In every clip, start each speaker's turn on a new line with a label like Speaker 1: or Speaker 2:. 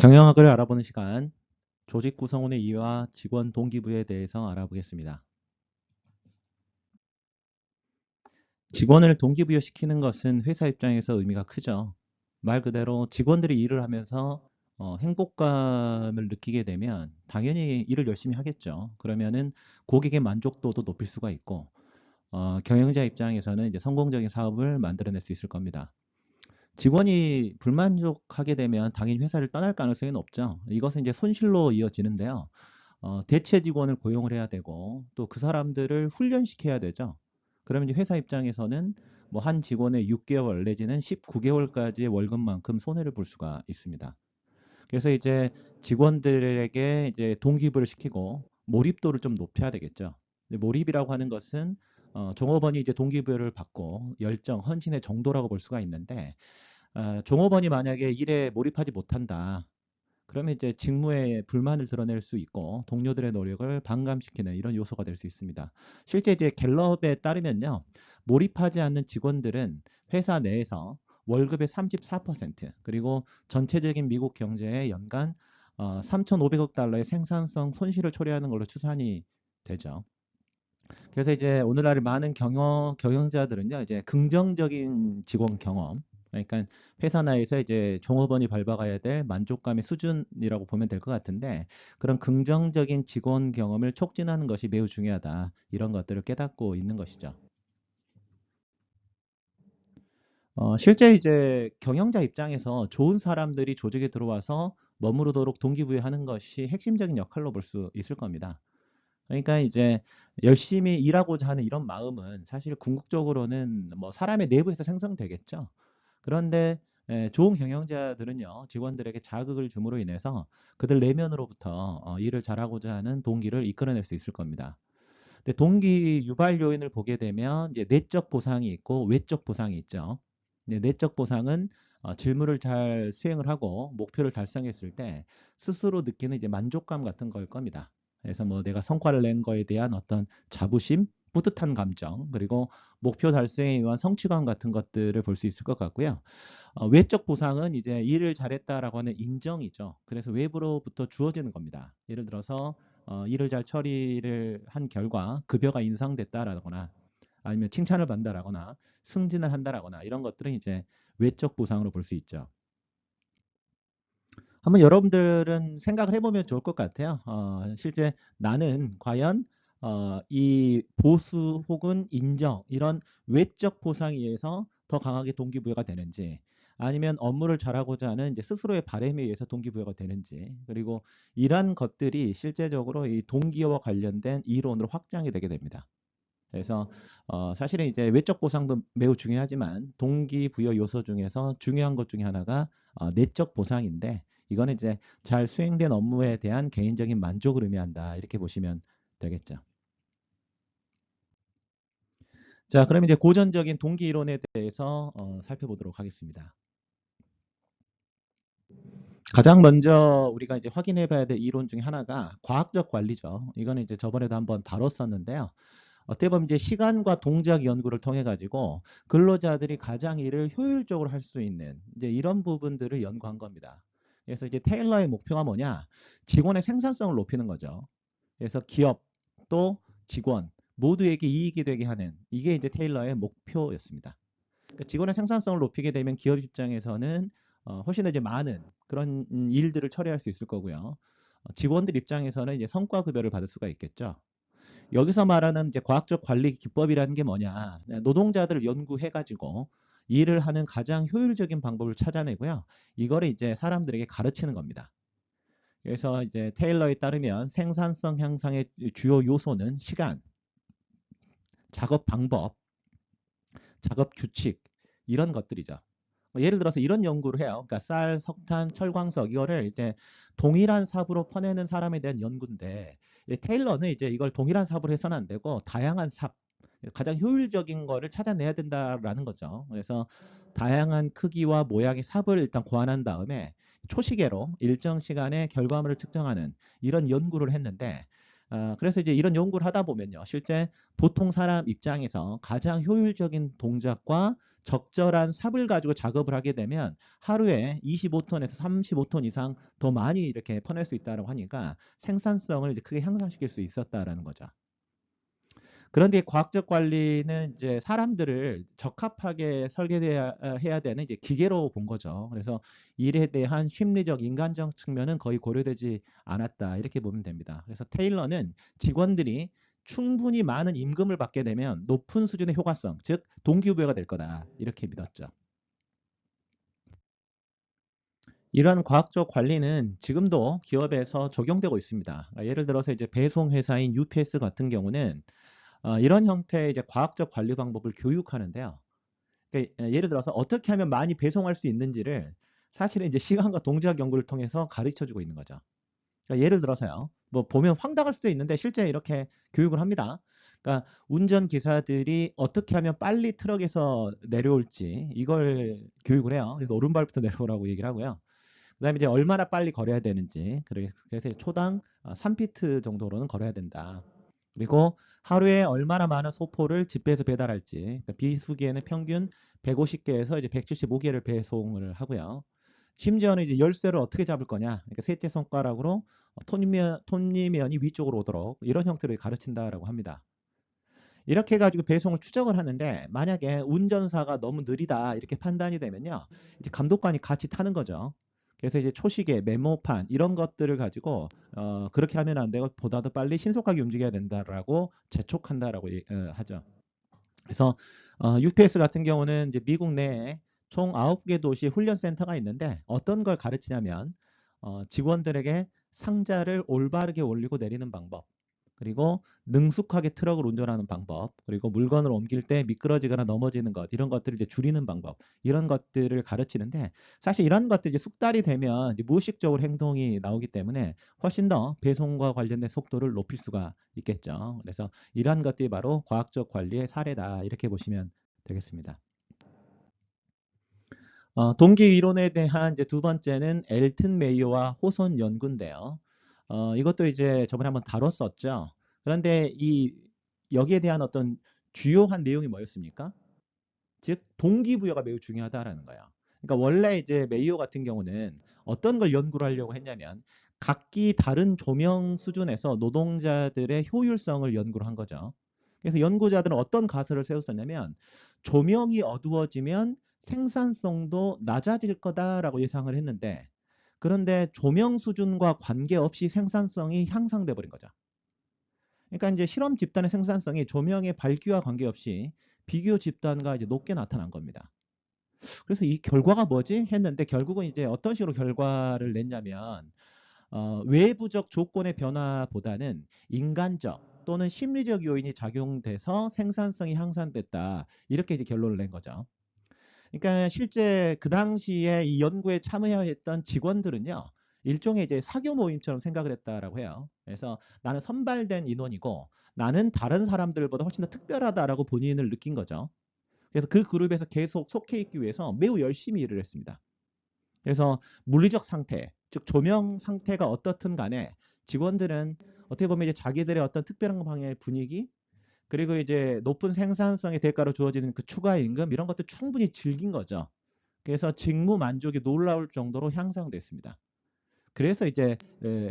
Speaker 1: 경영학을 알아보는 시간, 조직 구성원의 이해와 직원 동기부여에 대해서 알아보겠습니다. 직원을 동기부여시키는 것은 회사 입장에서 의미가 크죠. 말 그대로 직원들이 일을 하면서 어, 행복감을 느끼게 되면 당연히 일을 열심히 하겠죠. 그러면은 고객의 만족도도 높일 수가 있고 어, 경영자 입장에서는 이제 성공적인 사업을 만들어낼 수 있을 겁니다. 직원이 불만족하게 되면 당연히 회사를 떠날 가능성이 높죠. 이것은 이제 손실로 이어지는데요. 어, 대체 직원을 고용을 해야 되고 또 그 사람들을 훈련시켜야 되죠. 그러면 이제 회사 입장에서는 뭐 한 직원의 6개월 내지는 19개월까지의 월급만큼 손해를 볼 수가 있습니다. 그래서 이제 직원들에게 이제 동기부여를 시키고 몰입도를 좀 높여야 되겠죠. 몰입이라고 하는 것은 어, 종업원이 이제 동기부여를 받고 열정, 헌신의 정도라고 볼 수가 있는데 어, 종업원이 만약에 일에 몰입하지 못한다. 그러면 이제 직무에 불만을 드러낼 수 있고 동료들의 노력을 반감시키는 이런 요소가 될 수 있습니다. 실제 이제 갤럽에 따르면요. 몰입하지 않는 직원들은 회사 내에서 월급의 34% 그리고 전체적인 미국 경제에 연간 어, 3,500억 달러의 생산성 손실을 초래하는 걸로 추산이 되죠. 그래서 이제 오늘날 많은 경영 경영자들은요, 이제 긍정적인 직원 경험, 그러니까 회사 내에서 이제 종업원이 밟아가야 될 만족감의 수준이라고 보면 될 것 같은데 그런 긍정적인 직원 경험을 촉진하는 것이 매우 중요하다. 이런 것들을 깨닫고 있는 것이죠. 어, 실제 이제 경영자 입장에서 좋은 사람들이 조직에 들어와서 머무르도록 동기부여하는 것이 핵심적인 역할로 볼 수 있을 겁니다. 그러니까 이제 열심히 일하고자 하는 이런 마음은 사실 궁극적으로는 뭐 사람의 내부에서 생성되겠죠. 그런데 에, 좋은 경영자들은요, 직원들에게 자극을 줌으로 인해서 그들 내면으로부터 어, 일을 잘하고자 하는 동기를 이끌어낼 수 있을 겁니다. 근데 동기 유발 요인을 보게 되면 이제 내적 보상이 있고 외적 보상이 있죠. 네, 내적 보상은 어, 질문을 잘 수행을 하고 목표를 달성했을 때 스스로 느끼는 이제 만족감 같은 걸 겁니다. 그래서 뭐 내가 성과를 낸 거에 대한 어떤 자부심, 뿌듯한 감정, 그리고 목표 달성에 의한 성취감 같은 것들을 볼 수 있을 것 같고요. 어, 외적 보상은 이제 일을 잘했다라고 하는 인정이죠. 그래서 외부로부터 주어지는 겁니다. 예를 들어서 어, 일을 잘 처리를 한 결과 급여가 인상됐다라거나 아니면 칭찬을 받는다라거나 승진을 한다라거나 이런 것들은 이제 외적 보상으로 볼 수 있죠. 한번 여러분들은 생각을 해보면 좋을 것 같아요. 어, 실제 나는 과연 어, 이 보수 혹은 인정 이런 외적 보상에 의해서 더 강하게 동기부여가 되는지 아니면 업무를 잘하고자 하는 이제 스스로의 바램에 의해서 동기부여가 되는지 그리고 이러한 것들이 실제적으로 이 동기와 관련된 이론으로 확장이 되게 됩니다. 그래서 어, 사실은 이제 외적 보상도 매우 중요하지만 동기부여 요소 중에서 중요한 것 중에 하나가 어, 내적 보상인데 이거는 이제 잘 수행된 업무에 대한 개인적인 만족을 의미한다. 이렇게 보시면 되겠죠. 자, 그럼 이제 고전적인 동기 이론에 대해서 어, 살펴보도록 하겠습니다. 가장 먼저 우리가 이제 확인해 봐야 될 이론 중에 하나가 과학적 관리죠. 이거는 이제 저번에도 한번 다뤘었는데요. 어떻게 보면 이제 시간과 동작 연구를 통해 가지고 근로자들이 가장 일을 효율적으로 할 수 있는 이제 이런 부분들을 연구한 겁니다. 그래서 이제 테일러의 목표가 뭐냐? 직원의 생산성을 높이는 거죠. 그래서 기업 또 직원 모두에게 이익이 되게 하는 이게 이제 테일러의 목표였습니다. 그러니까 직원의 생산성을 높이게 되면 기업 입장에서는 어, 훨씬 더 이제 많은 그런 일들을 처리할 수 있을 거고요. 어, 직원들 입장에서는 이제 성과 급여를 받을 수가 있겠죠. 여기서 말하는 이제 과학적 관리 기법이라는 게 뭐냐? 노동자들을 연구해 가지고 일을 하는 가장 효율적인 방법을 찾아내고요. 이거를 이제 사람들에게 가르치는 겁니다. 그래서 이제 테일러에 따르면 생산성 향상의 주요 요소는 시간, 작업 방법, 작업 규칙 이런 것들이죠. 뭐 예를 들어서 이런 연구를 해요. 그러니까 쌀, 석탄, 철광석 이거를 이제 동일한 삽으로 퍼내는 사람에 대한 연구인데 테일러는 이제 이걸 동일한 삽으로 해서는 안 되고 다양한 삽, 가장 효율적인 거를 찾아내야 된다라는 거죠. 그래서 다양한 크기와 모양의 삽을 일단 고안한 다음에 초시계로 일정 시간에 결과물을 측정하는 이런 연구를 했는데 어, 그래서 이제 이런 연구를 하다 보면요. 실제 보통 사람 입장에서 가장 효율적인 동작과 적절한 삽을 가지고 작업을 하게 되면 하루에 25톤에서 35톤 이상 더 많이 이렇게 퍼낼 수 있다고 하니까 생산성을 이제 크게 향상시킬 수 있었다라는 거죠. 그런데 과학적 관리는 이제 사람들을 적합하게 설계해야 해야 되는 이제 기계로 본 거죠. 그래서 일에 대한 심리적 인간적 측면은 거의 고려되지 않았다 이렇게 보면 됩니다. 그래서 테일러는 직원들이 충분히 많은 임금을 받게 되면 높은 수준의 효과성, 즉 동기부여가 될 거다 이렇게 믿었죠. 이러한 과학적 관리는 지금도 기업에서 적용되고 있습니다. 예를 들어서 이제 배송 회사인 UPS 같은 경우는 어, 이런 형태의 이제 과학적 관리 방법을 교육하는데요. 그러니까 예를 들어서 어떻게 하면 많이 배송할 수 있는지를 사실은 이제 시간과 동작 연구를 통해서 가르쳐 주고 있는 거죠. 그러니까 예를 들어서요. 뭐 보면 황당할 수도 있는데 실제 이렇게 교육을 합니다. 그러니까 운전 기사들이 어떻게 하면 빨리 트럭에서 내려올지 이걸 교육을 해요. 그래서 오른발부터 내려오라고 얘기를 하고요. 그다음에 이제 얼마나 빨리 걸어야 되는지 그래서 초당 3피트 정도로는 걸어야 된다. 그리고 하루에 얼마나 많은 소포를 집배해서 배달할지 그러니까 비수기에는 평균 150개에서 이제 175개를 배송을 하고요. 심지어는 이제 열쇠를 어떻게 잡을 거냐 그러니까 셋째 손가락으로 톱니면, 톱니면이 위쪽으로 오도록 이런 형태로 가르친다라고 합니다. 이렇게 해가지고 배송을 추적을 하는데 만약에 운전사가 너무 느리다 이렇게 판단이 되면요 이제 감독관이 같이 타는 거죠. 그래서 이제 초시계, 메모판 이런 것들을 가지고 어, 그렇게 하면 안 되고 보다 더 빨리 신속하게 움직여야 된다라고 재촉한다라고 어, 하죠. 그래서 어, UPS 같은 경우는 이제 미국 내에 총 9개 도시 훈련 센터가 있는데 어떤 걸 가르치냐면 어, 직원들에게 상자를 올바르게 올리고 내리는 방법, 그리고 능숙하게 트럭을 운전하는 방법, 그리고 물건을 옮길 때 미끄러지거나 넘어지는 것, 이런 것들을 이제 줄이는 방법, 이런 것들을 가르치는데 사실 이런 것들이 숙달이 되면 무의식적으로 행동이 나오기 때문에 훨씬 더 배송과 관련된 속도를 높일 수가 있겠죠. 그래서 이러한 것들이 바로 과학적 관리의 사례다. 이렇게 보시면 되겠습니다. 어, 동기 이론에 대한 이제 두 번째는 엘튼 메이어와 호손 연구인데요. 어, 이것도 이제 저번에 한번 다뤘었죠. 그런데 이 여기에 대한 어떤 주요한 내용이 뭐였습니까? 즉 동기부여가 매우 중요하다라는 거예요. 그러니까 원래 이제 메이오 같은 경우는 어떤 걸 연구를 하려고 했냐면 각기 다른 조명 수준에서 노동자들의 효율성을 연구를 한 거죠. 그래서 연구자들은 어떤 가설을 세웠었냐면 조명이 어두워지면 생산성도 낮아질 거다라고 예상을 했는데 그런데 조명 수준과 관계없이 생산성이 향상돼 버린 거죠. 그러니까 이제 실험 집단의 생산성이 조명의 밝기와 관계없이 비교 집단과 이제 높게 나타난 겁니다. 그래서 이 결과가 뭐지 했는데 결국은 이제 어떤 식으로 결과를 냈냐면 어, 외부적 조건의 변화보다는 인간적 또는 심리적 요인이 작용돼서 생산성이 향상됐다 이렇게 이제 결론을 낸 거죠. 그러니까 실제 그 당시에 이 연구에 참여했던 직원들은요. 일종의 이제 사교 모임처럼 생각을 했다라고 해요. 그래서 나는 선발된 인원이고 나는 다른 사람들보다 훨씬 더 특별하다라고 본인을 느낀 거죠. 그래서 그 그룹에서 계속 속해 있기 위해서 매우 열심히 일을 했습니다. 그래서 물리적 상태, 즉 조명 상태가 어떻든 간에 직원들은 어떻게 보면 이제 자기들의 어떤 특별한 방향의 분위기, 그리고 이제 높은 생산성의 대가로 주어지는 그 추가 임금 이런 것들 충분히 즐긴 거죠. 그래서 직무 만족이 놀라울 정도로 향상됐습니다. 그래서 이제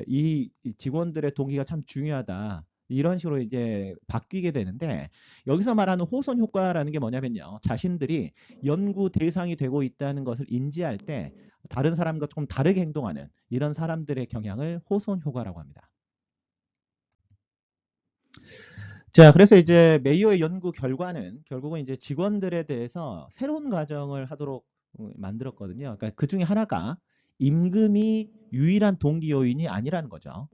Speaker 1: 이 직원들의 동기가 참 중요하다. 이런 식으로 이제 바뀌게 되는데 여기서 말하는 호선 효과라는 게 뭐냐면요. 자신들이 연구 대상이 되고 있다는 것을 인지할 때 다른 사람과 조금 다르게 행동하는 이런 사람들의 경향을 호선 효과라고 합니다. 자, 그래서 이제 메이어의 연구 결과는 결국은 이제 직원들에 대해서 새로운 가정을 하도록 어, 만들었거든요. 그러니까 그 중에 하나가 임금이 유일한 동기 요인이 아니라는 거죠.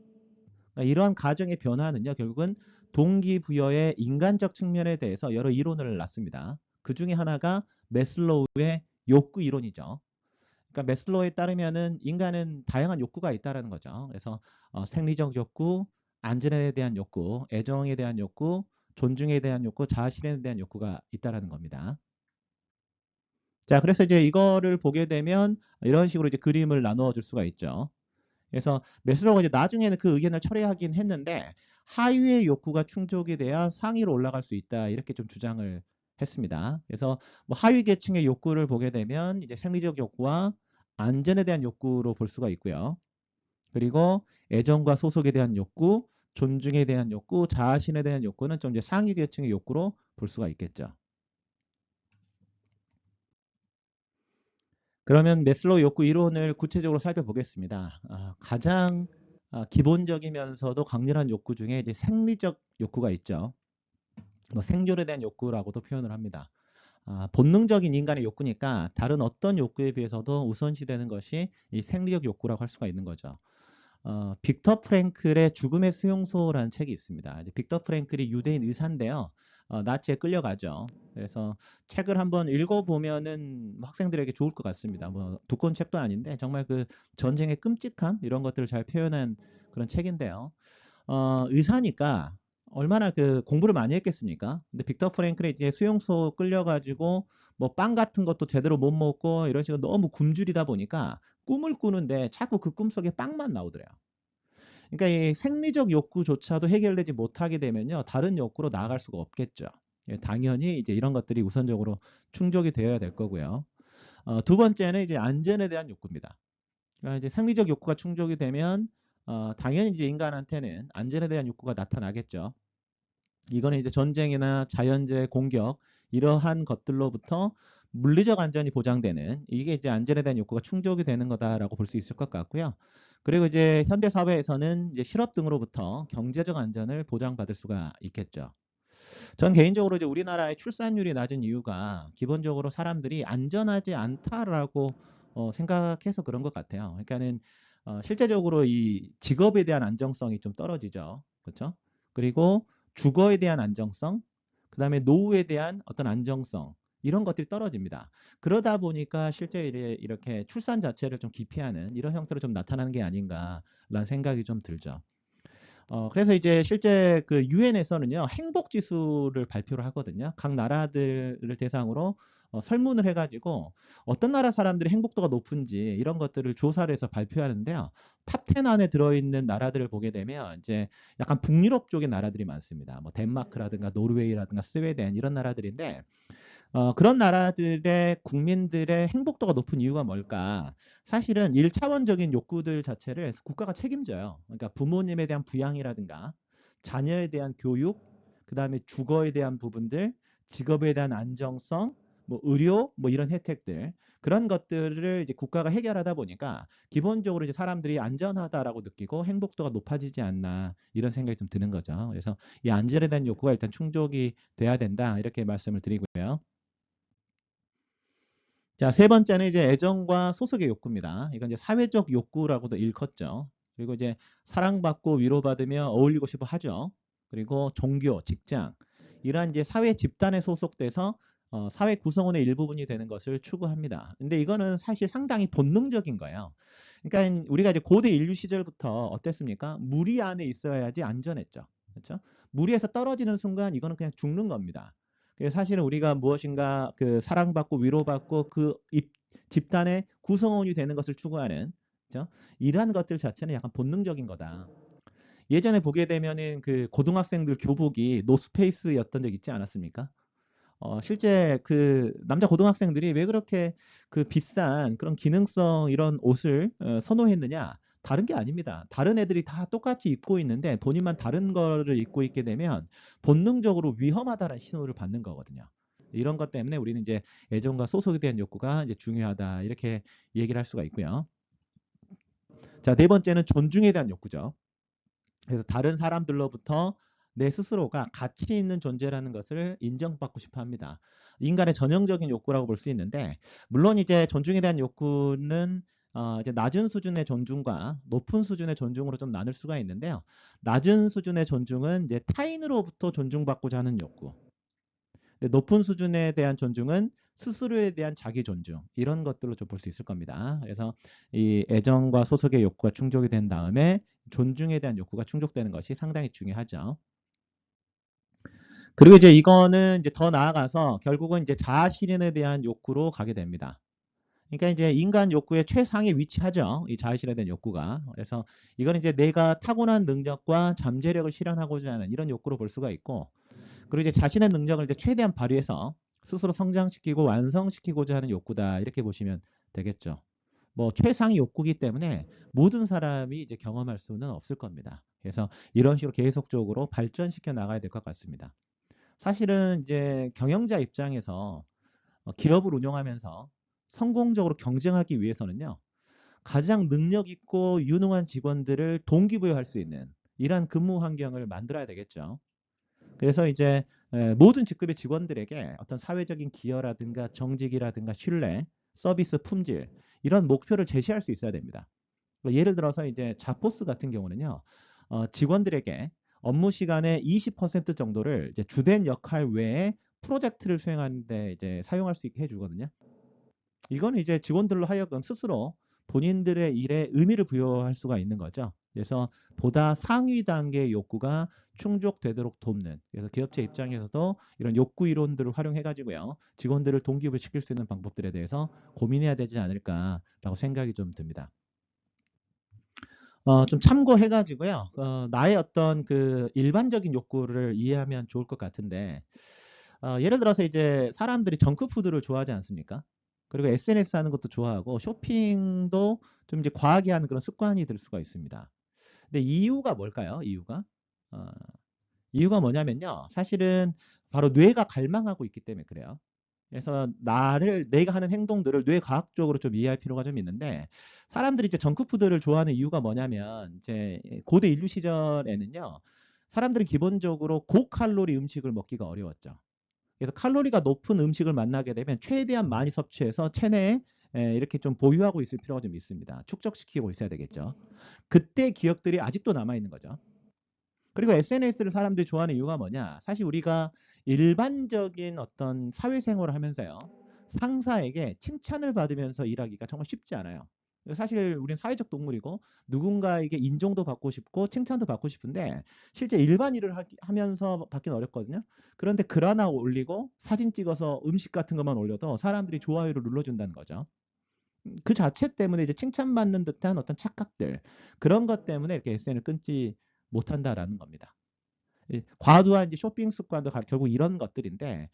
Speaker 1: 그러니까 이러한 가정의 변화는요, 결국은 동기부여의 인간적 측면에 대해서 여러 이론을 놨습니다. 그 중에 하나가 메슬로우의 욕구 이론이죠. 그러니까 메슬로우에 따르면은 인간은 다양한 욕구가 있다라는 거죠. 그래서 어, 생리적 욕구, 안전에 대한 욕구, 애정에 대한 욕구, 존중에 대한 욕구, 자아 실현에 대한 욕구가 있다라는 겁니다. 자, 그래서 이제 이거를 보게 되면 이런 식으로 이제 그림을 나누어 줄 수가 있죠. 그래서 메스로가 이제 나중에는 그 의견을 철회하긴 했는데 하위의 욕구가 충족이 돼야 상위로 올라갈 수 있다 이렇게 좀 주장을 했습니다. 그래서 뭐 하위 계층의 욕구를 보게 되면 이제 생리적 욕구와 안전에 대한 욕구로 볼 수가 있고요. 그리고 애정과 소속에 대한 욕구, 존중에 대한 욕구, 자아신에 대한 욕구는 좀 이제 상위 계층의 욕구로 볼 수가 있겠죠. 그러면 메슬로우 욕구 이론을 구체적으로 살펴보겠습니다. 아, 가장 아, 기본적이면서도 강렬한 욕구 중에 이제 생리적 욕구가 있죠. 뭐 생존에 대한 욕구라고도 표현을 합니다. 아, 본능적인 인간의 욕구니까 다른 어떤 욕구에 비해서도 우선시되는 것이 이 생리적 욕구라고 할 수가 있는 거죠. 어, 빅터 프랭클의 죽음의 수용소라는 책이 있습니다. 빅터 프랭클이 유대인 의사인데요. 어, 나치에 끌려가죠. 그래서 책을 한번 읽어보면은 학생들에게 좋을 것 같습니다. 뭐 두꺼운 책도 아닌데 정말 그 전쟁의 끔찍함 이런 것들을 잘 표현한 그런 책인데요. 어, 의사니까 얼마나 그 공부를 많이 했겠습니까? 근데 빅터 프랭클이 이제 수용소 끌려가지고 뭐 빵 같은 것도 제대로 못 먹고 이런 식으로 너무 굶주리다 보니까 꿈을 꾸는데 자꾸 그 꿈속에 빵만 나오더래요. 그러니까 이 생리적 욕구조차도 해결되지 못하게 되면요. 다른 욕구로 나아갈 수가 없겠죠. 예, 당연히 이제 이런 것들이 우선적으로 충족이 되어야 될 거고요. 어, 두 번째는 이제 안전에 대한 욕구입니다. 그러니까 이제 생리적 욕구가 충족이 되면 어, 당연히 이제 인간한테는 안전에 대한 욕구가 나타나겠죠. 이거는 이제 전쟁이나 자연재해 공격 이러한 것들로부터 물리적 안전이 보장되는 이게 이제 안전에 대한 욕구가 충족이 되는 거다라고 볼 수 있을 것 같고요. 그리고 이제 현대 사회에서는 이제 실업 등으로부터 경제적 안전을 보장받을 수가 있겠죠. 전 개인적으로 이제 우리나라의 출산율이 낮은 이유가 기본적으로 사람들이 안전하지 않다라고 어, 생각해서 그런 것 같아요. 그러니까는 어, 실제적으로 이 직업에 대한 안정성이 좀 떨어지죠. 그렇죠? 그리고 주거에 대한 안정성, 그 다음에 노후에 대한 어떤 안정성, 이런 것들이 떨어집니다. 그러다 보니까 실제 이렇게 출산 자체를 좀 기피하는 이런 형태로 좀 나타나는 게 아닌가라는 생각이 좀 들죠. 어, 그래서 이제 실제 그 유엔에서는요 행복 지수를 발표를 하거든요. 각 나라들을 대상으로 어, 설문을 해가지고 어떤 나라 사람들이 행복도가 높은지 이런 것들을 조사를 해서 발표하는데요. 탑 10 안에 들어있는 나라들을 보게 되면 이제 약간 북유럽 쪽의 나라들이 많습니다. 뭐 덴마크라든가 노르웨이라든가 스웨덴 이런 나라들인데 어, 그런 나라들의 국민들의 행복도가 높은 이유가 뭘까? 사실은 1차원적인 욕구들 자체를 국가가 책임져요. 그러니까 부모님에 대한 부양이라든가 자녀에 대한 교육, 그 다음에 주거에 대한 부분들, 직업에 대한 안정성, 뭐 의료, 뭐 이런 혜택들 그런 것들을 이제 국가가 해결하다 보니까 기본적으로 이제 사람들이 안전하다라고 느끼고 행복도가 높아지지 않나 이런 생각이 좀 드는 거죠. 그래서 이 안전에 대한 욕구가 일단 충족이 돼야 된다 이렇게 말씀을 드리고요. 자, 세 번째는 이제 애정과 소속의 욕구입니다. 이건 이제 사회적 욕구라고도 일컫죠. 그리고 이제 사랑받고 위로받으며 어울리고 싶어 하죠. 그리고 종교, 직장, 이러한 이제 사회 집단에 소속돼서 어, 사회 구성원의 일부분이 되는 것을 추구합니다. 근데 이거는 사실 상당히 본능적인 거예요. 그러니까 우리가 이제 고대 인류 시절부터 어땠습니까? 무리 안에 있어야지 안전했죠. 그렇죠? 무리에서 떨어지는 순간 이거는 그냥 죽는 겁니다. 사실은 우리가 무엇인가 그 사랑받고 위로받고 그 집단의 구성원이 되는 것을 추구하는 그렇죠? 이러한 것들 자체는 약간 본능적인 거다. 예전에 보게 되면은 그 고등학생들 교복이 노스페이스였던 적 있지 않았습니까? 어, 실제 그 남자 고등학생들이 왜 그렇게 그 비싼 그런 기능성 이런 옷을 어, 선호했느냐? 다른 게 아닙니다. 다른 애들이 다 똑같이 입고 있는데 본인만 다른 거를 입고 있게 되면 본능적으로 위험하다는 신호를 받는 거거든요. 이런 것 때문에 우리는 이제 애정과 소속에 대한 욕구가 이제 중요하다 이렇게 얘기를 할 수가 있고요. 자, 네 번째는 존중에 대한 욕구죠. 그래서 다른 사람들로부터 내 스스로가 가치 있는 존재라는 것을 인정받고 싶어 합니다. 인간의 전형적인 욕구라고 볼 수 있는데, 물론 이제 존중에 대한 욕구는 어, 이제 낮은 수준의 존중과 높은 수준의 존중으로 좀 나눌 수가 있는데요. 낮은 수준의 존중은 이제 타인으로부터 존중받고자 하는 욕구. 높은 수준에 대한 존중은 스스로에 대한 자기 존중 이런 것들로 좀 볼 수 있을 겁니다. 그래서 이 애정과 소속의 욕구가 충족이 된 다음에 존중에 대한 욕구가 충족되는 것이 상당히 중요하죠. 그리고 이제 이거는 이제 더 나아가서 결국은 이제 자아 실현에 대한 욕구로 가게 됩니다. 그러니까 이제 인간 욕구의 최상에 위치하죠. 이 자아실에 대한 욕구가. 그래서 이건 이제 내가 타고난 능력과 잠재력을 실현하고자 하는 이런 욕구로 볼 수가 있고, 그리고 이제 자신의 능력을 이제 최대한 발휘해서 스스로 성장시키고 완성시키고자 하는 욕구다. 이렇게 보시면 되겠죠. 뭐 최상위 욕구기 때문에 모든 사람이 이제 경험할 수는 없을 겁니다. 그래서 이런 식으로 계속적으로 발전시켜 나가야 될 것 같습니다. 사실은 이제 경영자 입장에서 어, 기업을 운영하면서 성공적으로 경쟁하기 위해서는요. 가장 능력 있고 유능한 직원들을 동기부여할 수 있는 이러한 근무 환경을 만들어야 되겠죠. 그래서 이제 에, 모든 직급의 직원들에게 어떤 사회적인 기여라든가 정직이라든가 신뢰, 서비스 품질 이런 목표를 제시할 수 있어야 됩니다. 뭐 예를 들어서 이제 자포스 같은 경우는요. 어, 직원들에게 업무 시간의 20% 정도를 주된 역할 외에 프로젝트를 수행하는데 이제 사용할 수 있게 해주거든요. 이거는 이제 직원들로 하여금 스스로 본인들의 일에 의미를 부여할 수가 있는 거죠. 그래서 보다 상위 단계의 욕구가 충족되도록 돕는 그래서 기업체 입장에서도 이런 욕구 이론들을 활용해 가지고요 직원들을 동기부여 시킬 수 있는 방법들에 대해서 고민해야 되지 않을까라고 생각이 좀 듭니다. 어, 좀 참고해 가지고요 어, 나의 어떤 그 일반적인 욕구를 이해하면 좋을 것 같은데 어, 예를 들어서 이제 사람들이 정크푸드를 좋아하지 않습니까? 그리고 SNS 하는 것도 좋아하고 쇼핑도 좀 이제 과하게 하는 그런 습관이 들 수가 있습니다. 근데 이유가 뭘까요? 이유가 어, 이유가 뭐냐면요. 사실은 바로 뇌가 갈망하고 있기 때문에 그래요. 그래서 나를 내가 하는 행동들을 뇌 과학적으로 좀 이해할 필요가 좀 있는데 사람들이 이제 정크푸드를 좋아하는 이유가 뭐냐면 이제 고대 인류 시절에는요. 사람들은 기본적으로 고칼로리 음식을 먹기가 어려웠죠. 그래서 칼로리가 높은 음식을 만나게 되면 최대한 많이 섭취해서 체내에 에, 이렇게 좀 보유하고 있을 필요가 좀 있습니다. 축적시키고 있어야 되겠죠. 그때 기억들이 아직도 남아 있는 거죠. 그리고 SNS를 사람들이 좋아하는 이유가 뭐냐? 사실 우리가 일반적인 어떤 사회생활을 하면서요. 상사에게 칭찬을 받으면서 일하기가 정말 쉽지 않아요. 사실 우리는 사회적 동물이고 누군가에게 인정도 받고 싶고 칭찬도 받고 싶은데 실제 일반 일을 하, 하면서 받기는 어렵거든요. 그런데 글 하나 올리고 사진 찍어서 음식 같은 것만 올려도 사람들이 좋아요를 눌러준다는 거죠. 그 자체 때문에 이제 칭찬받는 듯한 어떤 착각들 그런 것 때문에 이렇게 SN을 끊지 못한다라는 겁니다. 과도한 이제 쇼핑 습관도 결국 이런 것들인데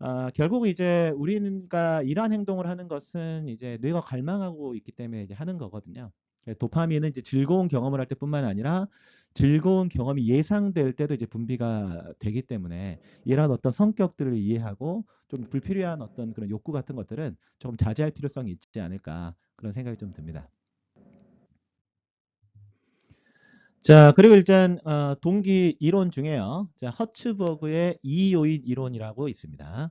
Speaker 1: 어, 결국 이제 우리가 이러한 행동을 하는 것은 이제 뇌가 갈망하고 있기 때문에 이제 하는 거거든요. 도파민은 이제 즐거운 경험을 할 때뿐만 아니라 즐거운 경험이 예상될 때도 이제 분비가 되기 때문에 이러한 어떤 성격들을 이해하고 좀 불필요한 어떤 그런 욕구 같은 것들은 조금 자제할 필요성이 있지 않을까 그런 생각이 좀 듭니다. 자, 그리고 일단 어, 동기 이론 중에요. 자, 허츠버그의 이요인 이론이라고 있습니다.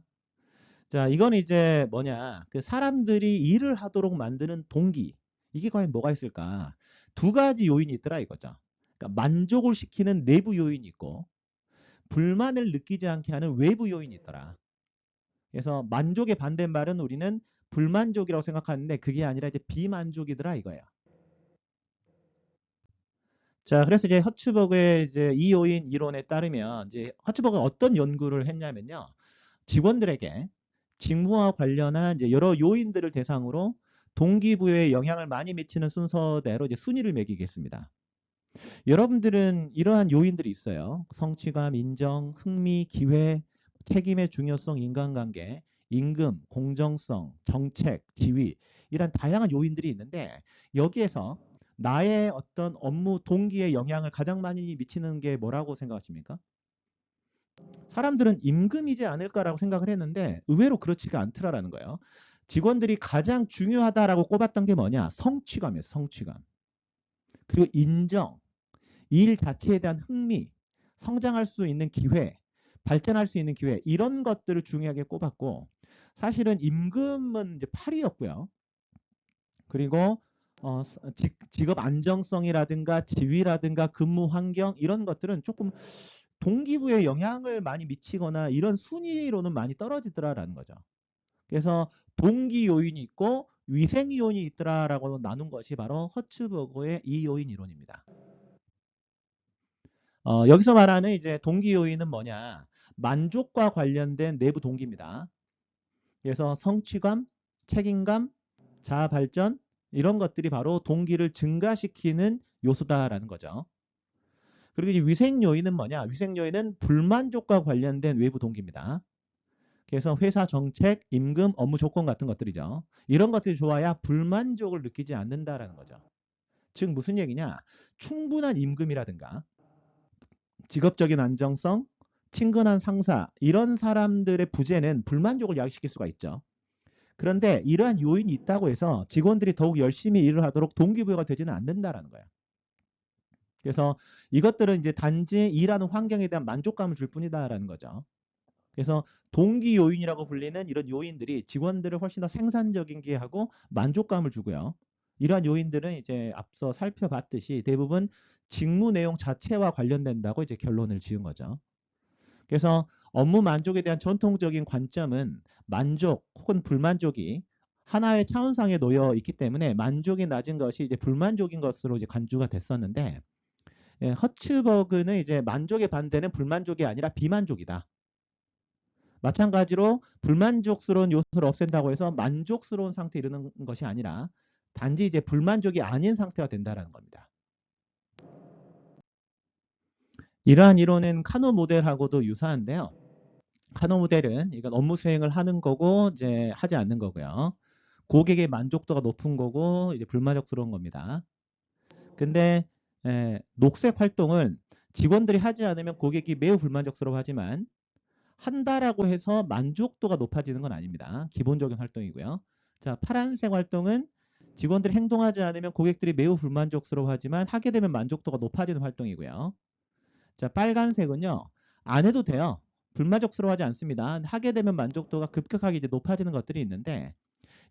Speaker 1: 자, 이건 이제 뭐냐? 그 사람들이 일을 하도록 만드는 동기. 이게 과연 뭐가 있을까? 두 가지 요인이 있더라 이거죠. 그러니까 만족을 시키는 내부 요인이 있고 불만을 느끼지 않게 하는 외부 요인이 있더라. 그래서 만족의 반대말은 우리는 불만족이라고 생각하는데 그게 아니라 이제 비만족이더라 이거예요. 자, 그래서 이제 허츠버그의 이제 이 요인 이론에 따르면 이제 허츠버그가 어떤 연구를 했냐면요. 직원들에게 직무와 관련한 이제 여러 요인들을 대상으로 동기부여에 영향을 많이 미치는 순서대로 이제 순위를 매기겠습니다. 여러분들은 이러한 요인들이 있어요. 성취감, 인정, 흥미, 기회, 책임의 중요성, 인간관계, 임금, 공정성, 정책, 지위 이런 다양한 요인들이 있는데 여기에서 나의 어떤 업무 동기에 영향을 가장 많이 미치는 게 뭐라고 생각하십니까? 사람들은 임금이지 않을까라고 생각을 했는데 의외로 그렇지가 않더라라는 거예요. 직원들이 가장 중요하다라고 꼽았던 게 뭐냐? 성취감이에요. 성취감. 그리고 인정, 일 자체에 대한 흥미, 성장할 수 있는 기회, 발전할 수 있는 기회 이런 것들을 중요하게 꼽았고 사실은 임금은 이제 8위였고요. 그리고 어, 직, 직업 안정성이라든가 지위라든가 근무 환경 이런 것들은 조금 동기부에 영향을 많이 미치거나 이런 순위로는 많이 떨어지더라라는 거죠. 그래서 동기 요인이 있고 위생 요인이 있더라라고 나눈 것이 바로 허츠버거의 이 요인 이론입니다. 어, 여기서 말하는 이제 동기 요인은 뭐냐? 만족과 관련된 내부 동기입니다. 그래서 성취감, 책임감, 자아 발전, 이런 것들이 바로 동기를 증가시키는 요소다라는 거죠. 그리고 이제 위생 요인은 뭐냐? 위생 요인은 불만족과 관련된 외부 동기입니다. 그래서 회사 정책, 임금, 업무 조건 같은 것들이죠. 이런 것들이 좋아야 불만족을 느끼지 않는다라는 거죠. 즉 무슨 얘기냐? 충분한 임금이라든가 직업적인 안정성, 친근한 상사 이런 사람들의 부재는 불만족을 야기시킬 수가 있죠. 그런데 이러한 요인이 있다고 해서 직원들이 더욱 열심히 일을 하도록 동기부여가 되지는 않는다라는 거예요. 그래서 이것들은 이제 단지 일하는 환경에 대한 만족감을 줄 뿐이다라는 거죠. 그래서 동기 요인이라고 불리는 이런 요인들이 직원들을 훨씬 더 생산적이게 하고 만족감을 주고요. 이러한 요인들은 이제 앞서 살펴봤듯이 대부분 직무 내용 자체와 관련된다고 이제 결론을 지은 거죠. 그래서 업무 만족에 대한 전통적인 관점은 만족 혹은 불만족이 하나의 차원상에 놓여 있기 때문에 만족이 낮은 것이 이제 불만족인 것으로 이제 간주가 됐었는데 예, 허츠버그는 이제 만족의 반대는 불만족이 아니라 비만족이다. 마찬가지로 불만족스러운 요소를 없앤다고 해서 만족스러운 상태에 이르는 것이 아니라 단지 이제 불만족이 아닌 상태가 된다라는 겁니다. 이러한 이론은 카노 모델하고도 유사한데요. 카노 모델은 이건 업무 수행을 하는 거고 이제 하지 않는 거고요. 고객의 만족도가 높은 거고 이제 불만족스러운 겁니다. 근데 에, 녹색 활동은 직원들이 하지 않으면 고객이 매우 불만족스러워하지만 한다라고 해서 만족도가 높아지는 건 아닙니다. 기본적인 활동이고요. 자, 파란색 활동은 직원들이 행동하지 않으면 고객들이 매우 불만족스러워하지만 하게 되면 만족도가 높아지는 활동이고요. 자, 빨간색은요. 안 해도 돼요. 불만족스러워하지 않습니다. 하게 되면 만족도가 급격하게 이제 높아지는 것들이 있는데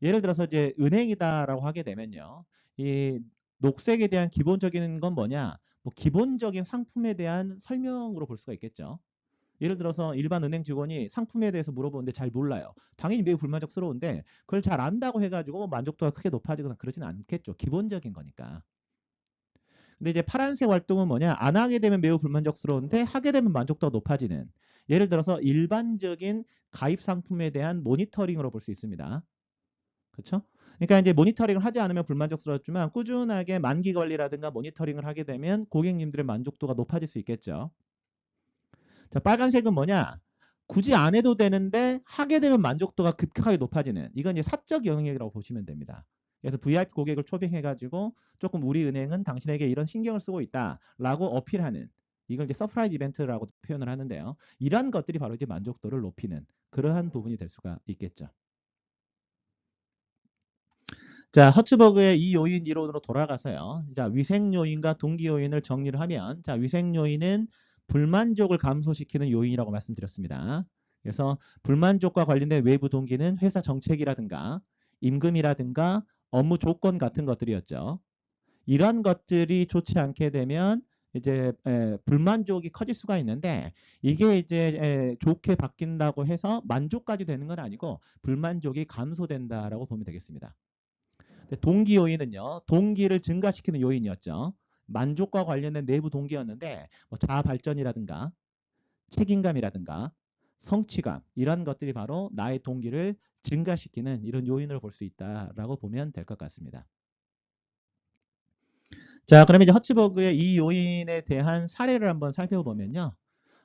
Speaker 1: 예를 들어서 이제 은행이다라고 하게 되면요. 이 녹색에 대한 기본적인 건 뭐냐? 뭐 기본적인 상품에 대한 설명으로 볼 수가 있겠죠. 예를 들어서 일반 은행 직원이 상품에 대해서 물어보는데 잘 몰라요. 당연히 매우 불만족스러운데 그걸 잘 안다고 해가지고 뭐 만족도가 크게 높아지거나 그러진 않겠죠. 기본적인 거니까. 근데 이제 파란색 활동은 뭐냐? 안 하게 되면 매우 불만족스러운데 하게 되면 만족도가 높아지는. 예를 들어서 일반적인 가입 상품에 대한 모니터링으로 볼 수 있습니다. 그렇죠? 그러니까 이제 모니터링을 하지 않으면 불만족스럽지만 꾸준하게 만기 관리라든가 모니터링을 하게 되면 고객님들의 만족도가 높아질 수 있겠죠. 자, 빨간색은 뭐냐? 굳이 안 해도 되는데 하게 되면 만족도가 급격하게 높아지는 이건 이제 사적 영역이라고 보시면 됩니다. 그래서 VIP 고객을 초빙해가지고 조금 우리 은행은 당신에게 이런 신경을 쓰고 있다라고 어필하는 이걸 이제 서프라이즈 이벤트라고 표현을 하는데요. 이러한 것들이 바로 이제 만족도를 높이는 그러한 부분이 될 수가 있겠죠. 자, 허츠버그의 이 요인 이론으로 돌아가서요. 자, 위생 요인과 동기 요인을 정리를 하면 자, 위생 요인은 불만족을 감소시키는 요인이라고 말씀드렸습니다. 그래서 불만족과 관련된 외부 동기는 회사 정책이라든가 임금이라든가 업무 조건 같은 것들이었죠. 이러한 것들이 좋지 않게 되면 이제 에, 불만족이 커질 수가 있는데 이게 이제 에, 좋게 바뀐다고 해서 만족까지 되는 건 아니고 불만족이 감소된다라고 보면 되겠습니다. 동기 요인은요. 동기를 증가시키는 요인이었죠. 만족과 관련된 내부 동기였는데 뭐 자아 발전이라든가 책임감이라든가 성취감 이런 것들이 바로 나의 동기를 증가시키는 이런 요인을 볼 수 있다라고 보면 될 것 같습니다. 자, 그러면 이제 허츠버그의 이 요인에 대한 사례를 한번 살펴보면요.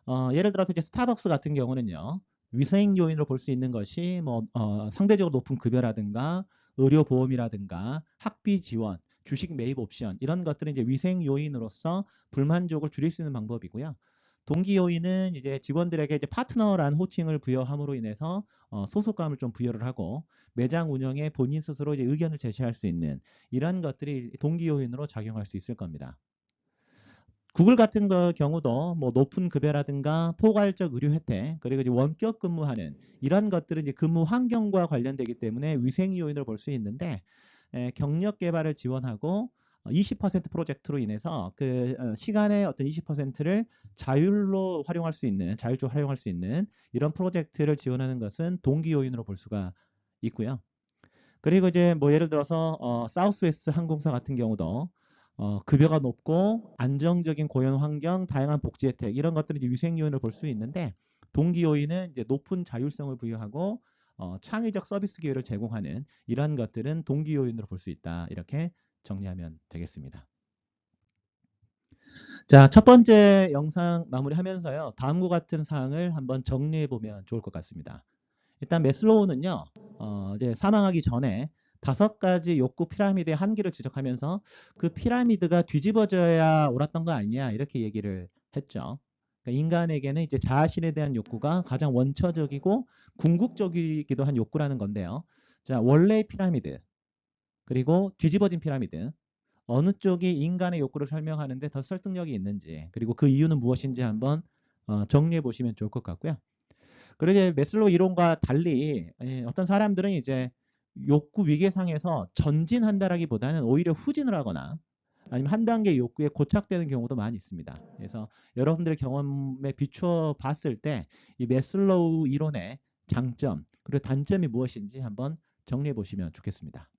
Speaker 1: 어, 예를 들어서 이제 스타벅스 같은 경우는요. 위생 요인으로 볼 수 있는 것이 뭐 어, 상대적으로 높은 급여라든가 의료 보험이라든가 학비 지원, 주식 매입 옵션 이런 것들은 이제 위생 요인으로서 불만족을 줄일 수 있는 방법이고요. 동기 요인은 이제 직원들에게 이제 파트너라는 호칭을 부여함으로 인해서 어, 소속감을 좀 부여를 하고 매장 운영에 본인 스스로 이제 의견을 제시할 수 있는 이런 것들이 동기 요인으로 작용할 수 있을 겁니다. 구글 같은 거 경우도 뭐 높은 급여라든가 포괄적 의료 혜택 그리고 이제 원격 근무하는 이런 것들은 이제 근무 환경과 관련되기 때문에 위생 요인을 볼 수 있는데 에, 경력 개발을 지원하고 20% 프로젝트로 인해서 그 어, 시간의 어떤 20%를 자율로 활용할 수 있는 자율적으로 활용할 수 있는 이런 프로젝트를 지원하는 것은 동기 요인으로 볼 수가 있고요. 그리고 이제 뭐 예를 들어서 어, 사우스웨스트 항공사 같은 경우도 어, 급여가 높고 안정적인 고용 환경, 다양한 복지 혜택 이런 것들이 이제 위생 요인을 볼수 있는데 동기 요인은 이제 높은 자율성을 부여하고 어, 창의적 서비스 기회를 제공하는 이러한 것들은 동기 요인으로 볼 수 있다. 이렇게 정리하면 되겠습니다. 자, 첫 번째 영상 마무리하면서요. 다음과 같은 사항을 한번 정리해 보면 좋을 것 같습니다. 일단 메슬로우는요, 어, 이제 사망하기 전에 다섯 가지 욕구 피라미드의 한계를 지적하면서 그 피라미드가 뒤집어져야 옳았던 거 아니냐 이렇게 얘기를 했죠. 그러니까 인간에게는 이제 자신에 대한 욕구가 가장 원초적이고 궁극적이기도 한 욕구라는 건데요. 자, 원래의 피라미드 그리고 뒤집어진 피라미드 어느 쪽이 인간의 욕구를 설명하는데 더 설득력이 있는지 그리고 그 이유는 무엇인지 한번 어, 정리해 보시면 좋을 것 같고요. 그러게 메슬로우 이론과 달리 예, 어떤 사람들은 이제 욕구 위계상에서 전진한다라기보다는 오히려 후진을 하거나 아니면 한 단계 욕구에 고착되는 경우도 많이 있습니다. 그래서 여러분들의 경험에 비추어 봤을 때 이 메슬로우 이론의 장점 그리고 단점이 무엇인지 한번 정리해 보시면 좋겠습니다.